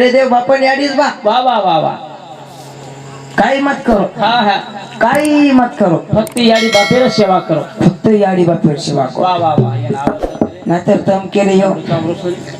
अरे देव बापन याडीच बा. वा वा वा वा. काही मत करो. हा हा. काही मत करो. फक्त याडी बापेर सेवा करो. फक्त याडी बापेर सेवा करो. वा वा. नाहीतर तम केले हो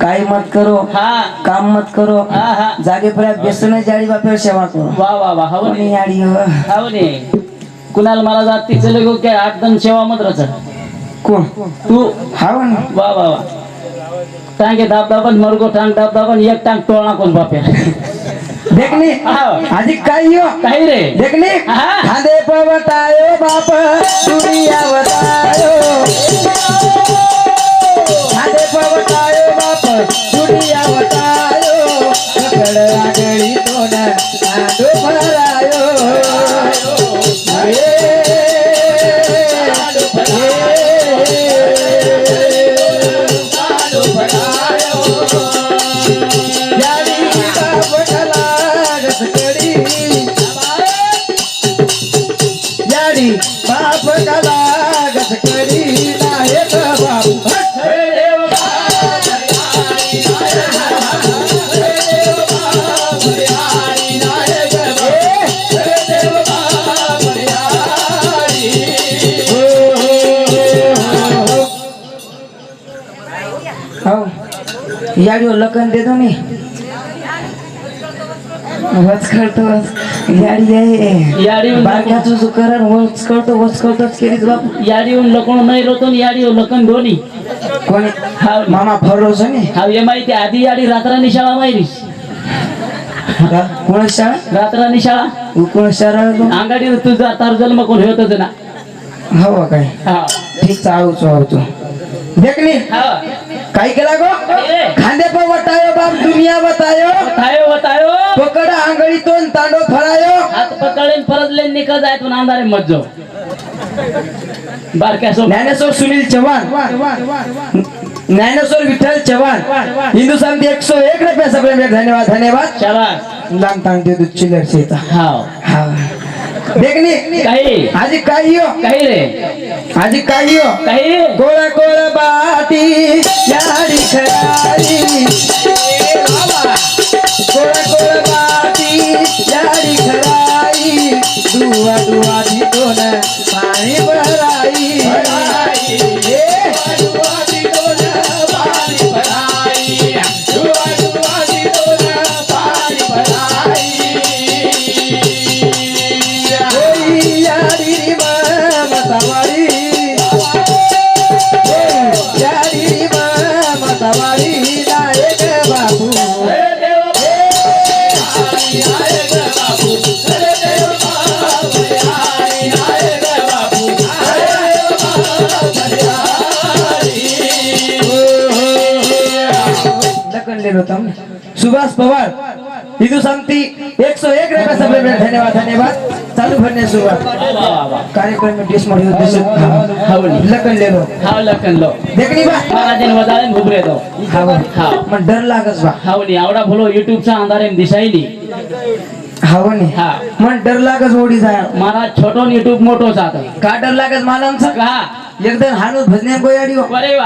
काही मत करो. हा. काम मत करो. हा हा. जागे पर्यंत बेसन याडी बापेर सेवा करो. वा वा वा हवं कोणी नाही. याडी हो हवं नाही. कुणाल मला जात तिचं लगो काय एकदम सेवा मद्राच कोण? तू. हाव ना वा वा वा. टांगे दाब दाबन मरगो टांग दाब दाबन एक टांग टोळा कोण बापे देखनी हाव. आधी काही हो काही रे देखनी हा. खांदे पवतायो बाप दुनिया याडीवर लखन देतो मी वच करतो याडी केलीच बाप. याडी लकोण नाही रोतो याडी लकन कोणी? मामा हा ये माहिती आधी याडी रात्रानी शाळा माहिरीस. कोण शाळा? रात्रानी शाळा. कोण शाळा तो? अंगाडी तुझा तार जन्म कोण होतच ना. हवा काय हा ठीक चावतो आवतो देखनी? हा. काय केला गो. खांदे पर वटायो बाप दुनिया बतायो बतायो बतायो पकड आंगळीतून तांडो फळायो. हात पकडले परतले निकल जाय तू अंधारे मज्जो बारक्या सो ज्ञानेश्वर सुनील चव्हाण. ज्ञानेश्वर विठ्ठल चव्हाण. हिंदुस्तान एक सौ एक रुपया सगळे धन्यवाद धन्यवाद. शाबास लांब तांग दे दूध चिल्लर शेता. हाव. हा देखनी? काही। आजी काही हो काही रे। आजी काही। हो काही कोळ कोळ बाटी याडी खरारी कोळ कोळ खराई दुवा दुवा दोन तम सुभाष पवार हिंदू शांति एक सौ एक रुपया सब में धन्यवाद धन्यवाद। चालू वा वा कार्यक्रम में डिश मॉड्यूल उद्देश्य हावली लकन ले लो हाव लखन लो. देखनी बा। महाराजन वजाळेन घुबरे तो हाव हाव मन डर लागस बा। हावली आवडा भलो युट्यूब चा अंधारे हाव नी. हा. मन डर लागस ओडी जाय महाराज छोटो युट्यूब मोठो जात का डर लागस मालम सा का एकदम हानु भजने हो। बरे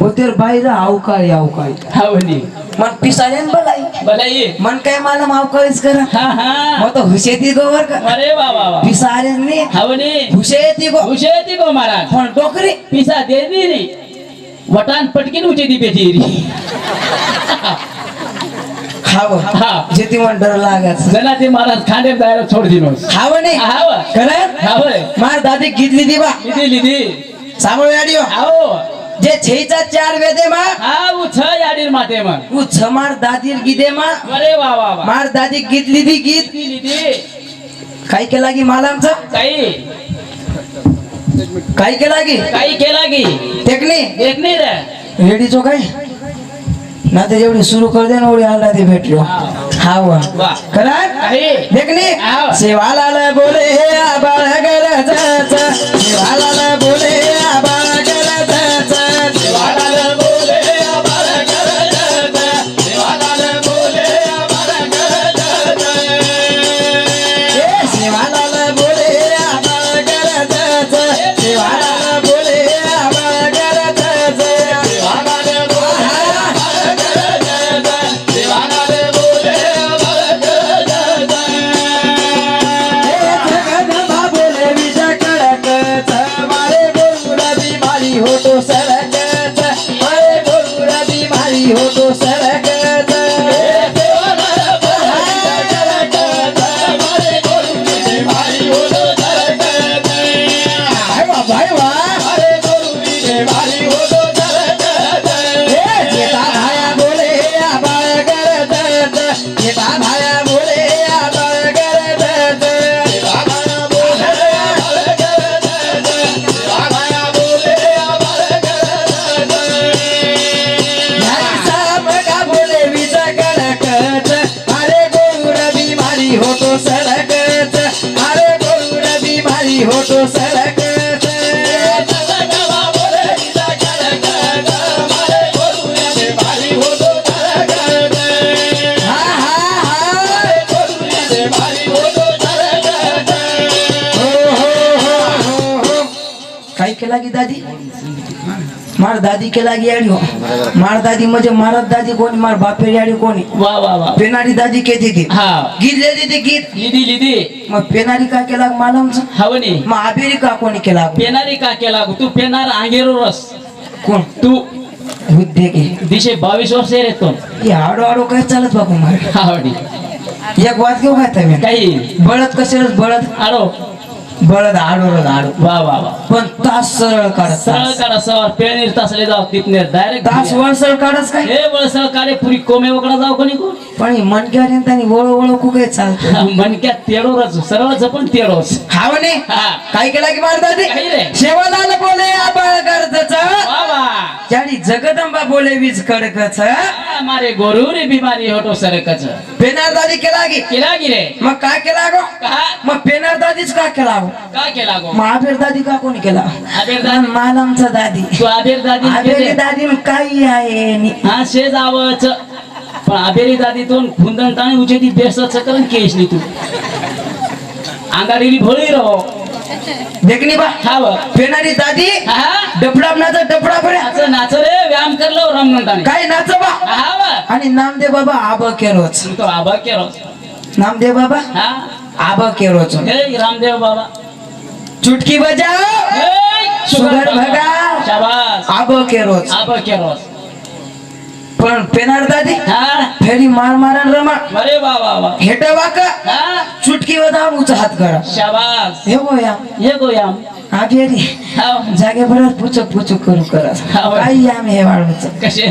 वा होतेर बाहेर अवकाळी अवकाळी हावली मन पिसाळेन बलाई बला ये मन काय मालम अवकाळीच करा हा हा. मग तो हुशेती गोवर का? अरे वा वा वा. पिसाळेन नी हावनी हुशेती गो. उशे ती गो महाराज. पण डोकरी. पिसा दे वटान पटकीन उचे दी री. हाव हा. जेती मन डर लागस जना ते महाराज खांडे जायला सोड दिनोस हाव नी हाव खरं? हाव मार दादी गीतली दी बा. सामोळ हाव जे छेचा चार वेदे मा हा उछ याडीर माते मन उ छमार दादीर गीदे मा अरे वा वा वा मार दादी गीत लिदी गीत लिदी लिदी काय केला की मालामचा काही काय केला की काही केला की टेकनी देख नाही रे रेडीचो काय ना ते जेवढी सुरू कर दे ना एवढी आला ते भेटलो हा वा काही देखनी. सेवालाल बोले हे आबाळ गरजच सेवालाल मार दादी केला की याडी हो. मार दादी म्हणजे मारत दादी कोणी मार बापेर याडी कोणी. वा वा वा. पेनारी दादी ती. हा. गीत ती गीत. लिदी लिदी मग पेनारी का केला मालमच? हवनी. मग आबेरी का कोणी केला पेनारी का केला तू पेनार आंगेरो रस. कोण? तू. बुद्धे के. दिशे बावीस वर्ष रे तो. हे आडो आडो काय चालत बापू मार? एक वाद घेऊ काय तुम्ही काही. बळद कसे बळद आडो बळद आडो. वा वा वा. पण तास सरळ काढत सरळ. काढा सवार पेणीर तासले जाव तिथने डायरेक्ट तास वळसळ काढच काय? हे वळसळ काढे पुरी कोमे वकडा जाव कोणी कोण पण मनक्यावर त्यांनी वळ वळ कुठे चालत? मनक्यात तेडोरच सरळच पण तेडोच हा म्हणे? हा. काय केला की रे शेवालाल बोले त्याडी जगदंबा बोले वीज कडकच आ, मारे गोरू रे बिमारी होतो सरकच. पेनार दादी केला की? केला की रे? मग काय केला गो? का? मग पेनार दादीच का केला गो? का केला गो? महावीर दादी का कोणी केला? आबेर दादी. मालमचा दादी. तू आबेर दादी केले. दादी काही आहे नि. हा शेज पण आबेरी दादी तो खुंदन ताणी उजे ती बेसच करून केसली तू. अंगाडीली भोळी रहो. देखणी बा. खाव पेनारी दादी डफडा नाचा डफडा बरे. असं नाच रे व्यायाम करलो रमण ताणी काय नाच बा? हा आणि नामदेव बाबा आब केरोच तो आबा केरो नामदेव बाबा? हा. आब केरोच हे रामदेव बाबा. चुटकी बजाव हे, शुगर भगा. शाबास. आब केरोच आबा केरो पण पेनार दादी हा. फेरी मार मारण रमा. अरे वा वा वा. हेट वाक हा. चुटकी बजाव उच हात करा. शाबास. हे गोया हे गोयाम हा फेरी हा. जागे भरत पुचक पुचक करू करस हा, बरं. काही आम्ही हे वाढवच कसे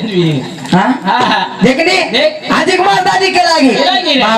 हा? हा. हा देखणी देख. अधिक मार दादी केला गे केला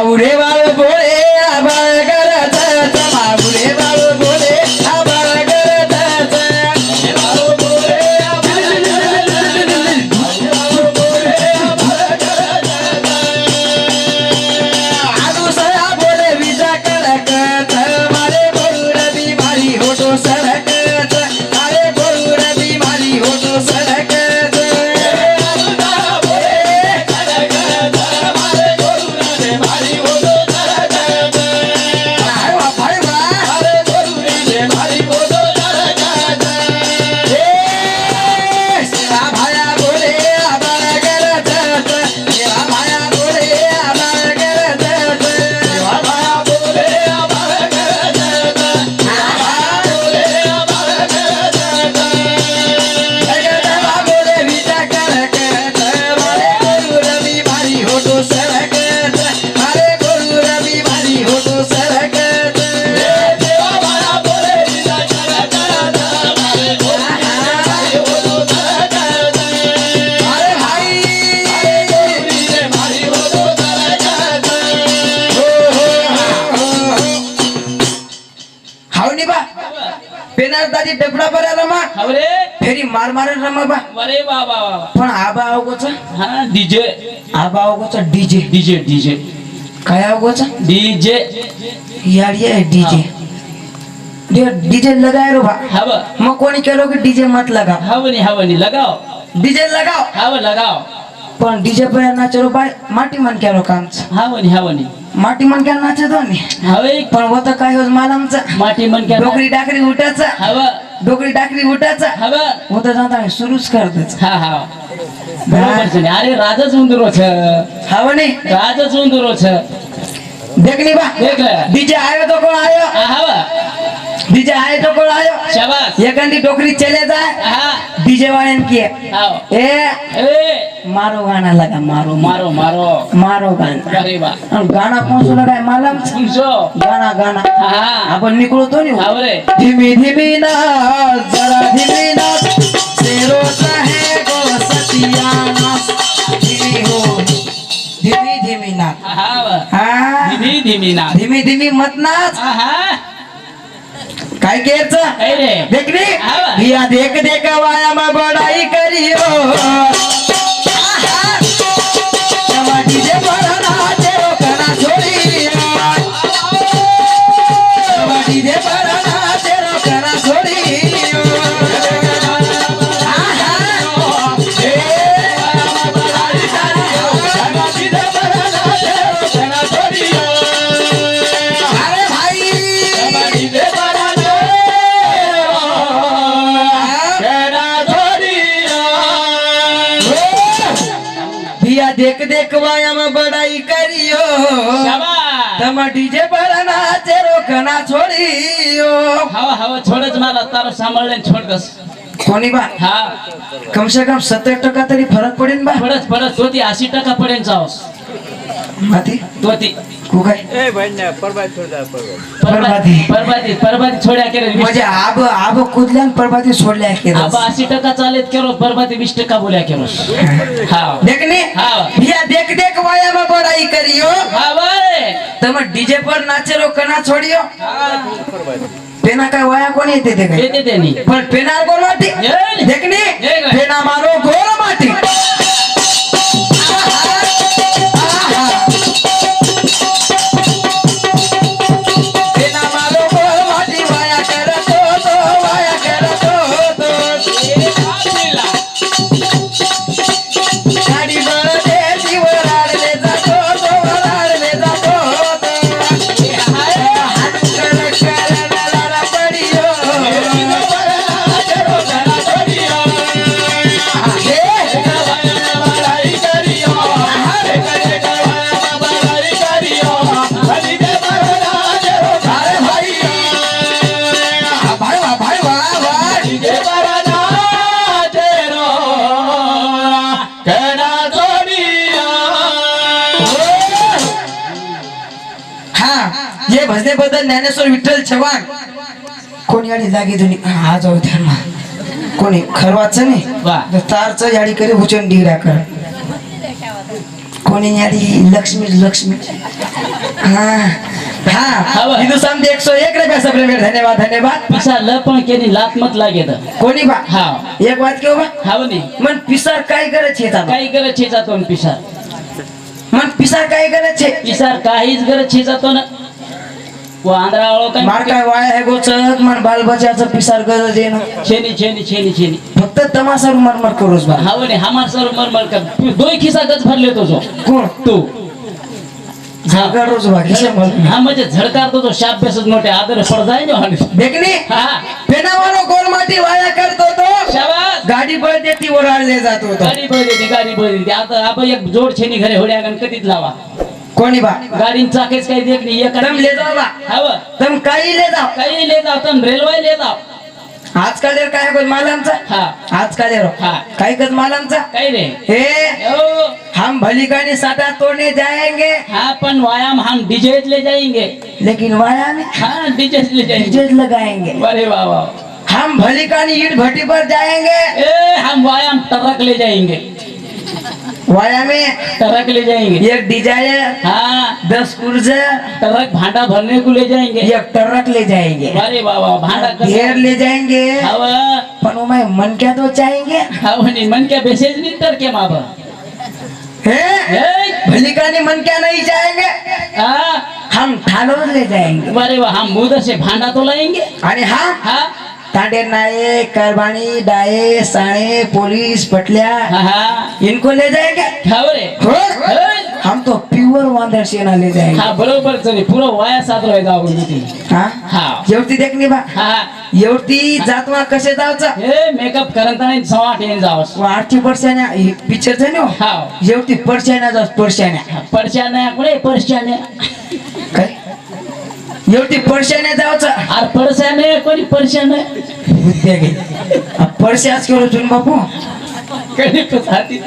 मार रमा बा अरे वा वा वा वा. पण आबा अवगोच हा डीजे आबा अवगोच डीजे डीजे डीजे काय अवगोच डीजे यार ये डीजे डीजे लगाए रो बा हव मग कोणी केलो की डीजे मत लगाव हवनी हवनी लगाओ डीजे लगाव हव लगाओ पण डीजे पर नाचरो बाय माटी मन केलो कामच हवनी हवनी माटी मन केलं नाचत हो नी हवे पण होतं काय होत मालमचा माटी मन क्या डोकरी डाकरी उठायचा हव डोकरी डाकरी उठायचा हव होतं जाता सुरूच करतच हा हा बरोबर છે ને. અરે રાજ જ ઉંદરો છે हा म्हणे રાજ જ ઉંદરો છે देखनी बा देख ले डीजे आयो तो कोण आयो હા હા डीजे आयो तो कोण आयो શાબાશ एखादी डोकरी चले जाए હા વાળાને કે એ મારો ગાના લગા મારો મારો મારો મારો ગાના અરે વાહ ગાના કોણ લગાય માલમ સમજો ગાના ગાના હા આપણ નીકળો તો ને આવરે ધીમે ધીમે ના જરા ધીમે ના તેરો સહે ગો સતિયા ના ધીમે હો ધીમે ધીમે ના હા હા ધીમે ધીમે ના ધીમે ધીમે મત ના હા काय केच काय रे? देख देख देख वाया में बड़ाई करियो टमाटी લડાઈ કર્યો તમે ડીજે પર નાચે રોકના છોડ્યો હવે હવે છોડ જ મારા તારો સાંભળને છોડ દસ કોની બા હા કમસે કમ સત્તર ટકા તરી ફરક પડે ને બા ફરક ફરક તોથી આશી ટકા પડે ને જાઓ તોથી तो ती કુકાય ए भाई ना परबाई छोड़ दे परबाई परबाती परबाती परबाती छोड्या केले म्हणजे आब आब कुदल्या न परबाती सोडल्या केलं आबा ऐंशी टक्का चालेत केलो परबाती वीस टक्का बोल्या केलो हा देखने હા. भिया देख देख वाया में बड़ाई करियो हा बाय તમે ડીજે પર નાચે રોકના છોડીયો परबाई પેના કઈ વાયા કોની येते ते काय येते त्यांनी પણ પેના गोल माटी येईल. देखने येईल. पेना मारो गोल ज्ञानेश्वर विठ्ठल चव्हाण. कोणी याडी लागे तुम्ही हा जाऊ द्या ना. कोणी खरवाचं. नाही तारचं याडी करे उचन डिगऱ्या कर. कोणी याडी? लक्ष्मी लक्ष्मी. हा हा. हिंदुस्तान एक सौ एक रुपया सब धन्यवाद धन्यवाद. पिसा ल पण लात मत लागेत. कोणी बा? हा. एक बात केव बा? मन पिसार काय ता पिसार. मन पिसार काय छे पिसार काहीच गरज छे जातो ना. मार काय वाया है गोचक पिसार गरज छेनी छेनी छेनी छेनी. फक्त मरमर करूस बा हाव नी हमार सर मरमर कर. दोय खिसा गच भरले तो जो. कोण? तू. हा बा हा म्हणजे झडकार तो जो शाप बेसच मोठे आदर पड जाय ना देखने हा. पेनावानो गोल माटी वाया करतो तो. शाबास. गाडी बळ देती ओराळले जात होतो गाडी बळली ती गाडी बळली ती. आता आपण एक जोड छेनी घरे होड्या कधीच लावा. कोणी बा? गाडीन चाकेच काही देख नाही एक तम ले जाओ बा हव. तम काही ले जाओ काही ले जाव तर रेल्वे ले जाव. आजकाल यार काय गोल मालांचा? हा. आजकाल यार हा. काय कद मालांचा? काही रे हे ओ, हम भलीकानी साटा तोड़ने जाएंगे हाँ अपन व्यायाम हम डीजे ले जाएंगे लेकिन वाया में हाँ डीजे ले जाएंगे डीजे लगाएंगे अरे वाह वाह हम भलीकानी ईट भट्टी पर जाएंगे ए हम व्यायाम ट्रक ले जाएंगे वाया में ट्रक ले जाएंगे एक डिजायर हाँ. दस कुर्जा ट्रक भांडा भरने को ले जाएंगे एक ट्रक ले जाएंगे अरे वाह भांडा ढेर ले जाएंगे वो मैं मन क्या तो चाहेंगे? हवा नहीं मन क्या बेसेज नहीं तर के माँ हैं? भलीकानी मन क्या नहीं चाहेंगे? हाँ. हम ठालोर ले जाएंगे अरे वाह हम मुदर से भांडा तो लाएंगे. आणि हा? हाँ. तांडे नाये करबाणी डाये साणे पोलीस पटल्या. हाँ हाँ. इनको ले जाएंगे खबरे हो? हम तो प्युअर वांदर सेना ले जाएंगे हा बरोबर चले. पुरं वाया सादर आहे जाऊ ती हा? हा. एवढी देखणी बा. हा एवढी जातवा कसे जावचं? हे मेकअप करता नाही सवाट येऊन जावस. आठशे पर्शाने पिक्चर झाले हा? एवढी पर्शाने जाऊ पर्शाने पडशाने कुठे काय एवढी पर्शाने जावचं अरे पडशाने कोणी पडशाने बुद्ध्या घे. पर्शाच केलो चुन बापू?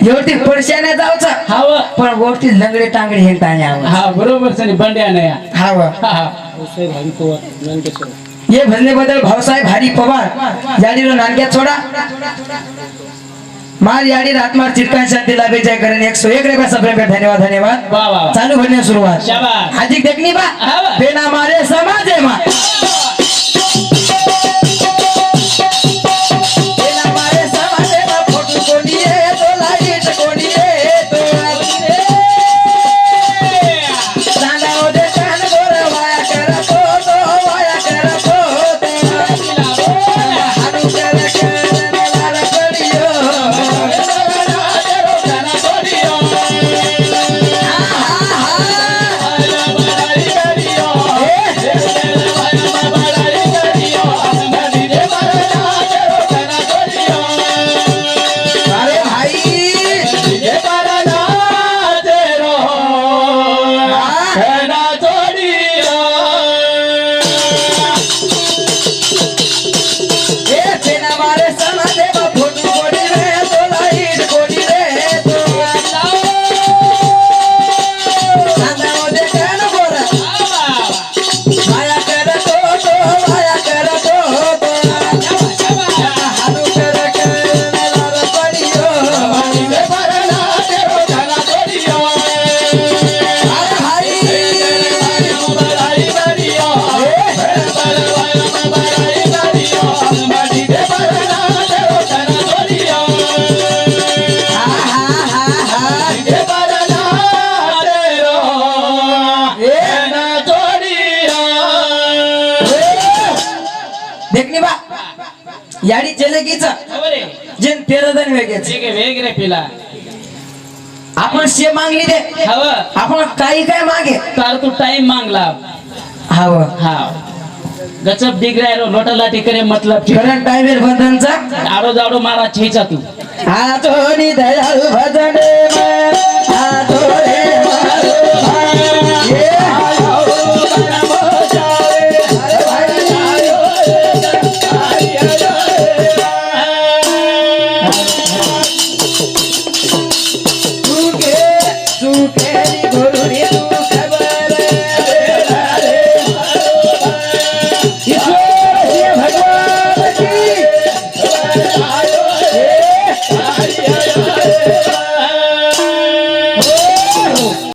एवढी पर्शाने जावचं हाव. पण वरती लंगडे टांगडे हे टाण्यावर हा बरोबर चले बंड्याने या हा वा हा हा ये भजने बदल भाऊसाहेब हरी पवार. जाडीरो नानक्यात सोडा. मार याडी रातमार चिटकान शांती लाभे जय करेन एक सौ एक रुपया सब रुपया धन्यवाद धन्यवाद. चालू करणे सुरुवात. हाजिक देखनी बा हा. बेना मारे समाज मा वेगळे पिला. आपण शे मागली दे. हवं. आपण काही काय मागे. तर तू टाइम मागला. हवं. हा. गचप डिग्री लोटा लाटी करे मतलब. करंट टाइम बंधनचा. आडो जाडो मारा छेचा तू. हातोनी दयाळू भजने